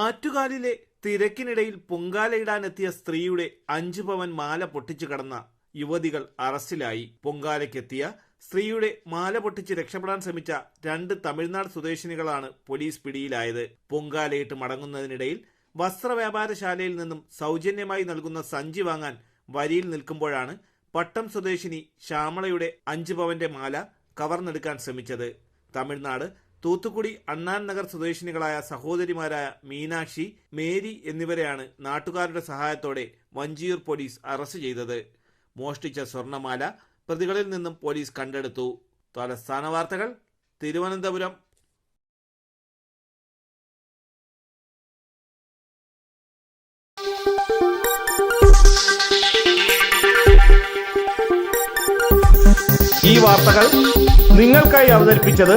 ആറ്റുകാലിലെ തിരക്കിനിടയിൽ പൊങ്കാലയിടാനെത്തിയ സ്ത്രീയുടെ അഞ്ചു പവൻ മാല പൊട്ടിച്ചു കടന്ന യുവതികൾ അറസ്റ്റിലായി. പൊങ്കാലയ്ക്കെത്തിയ സ്ത്രീയുടെ മാല പൊട്ടിച്ച് രക്ഷപ്പെടാൻ ശ്രമിച്ച രണ്ട് തമിഴ്നാട് സ്വദേശിനികളാണ് പോലീസ് പിടിയിലായത്. പൊങ്കാലയിട്ട് മടങ്ങുന്നതിനിടയിൽ വസ്ത്രവ്യാപാരശാലയിൽ നിന്നും സൗജന്യമായി നൽകുന്ന സഞ്ചി വാങ്ങാൻ വരിയിൽ നിൽക്കുമ്പോഴാണ് പട്ടം സ്വദേശിനി ശ്യാമളയുടെ അഞ്ചു പവന്റെ മാല കവർന്നെടുക്കാൻ ശ്രമിച്ചത്. തമിഴ്നാട് തൂത്തുക്കുടി അണ്ണാൻ നഗർ സ്വദേശിനികളായ സഹോദരിമാരായ മീനാക്ഷി മേരി എന്നിവരെയാണ് നാട്ടുകാരുടെ സഹായത്തോടെ വഞ്ചിയൂർ പോലീസ് അറസ്റ്റ് ചെയ്തത്. മോഷ്ടിച്ച സ്വർണമാല പ്രതികളിൽ നിന്നും പോലീസ് കണ്ടെടുത്തു. തലസ്ഥാന വാർത്തകൾ തിരുവനന്തപുരം. ഈ വാർത്തകൾ നിങ്ങൾക്കായി അവതരിപ്പിച്ചത്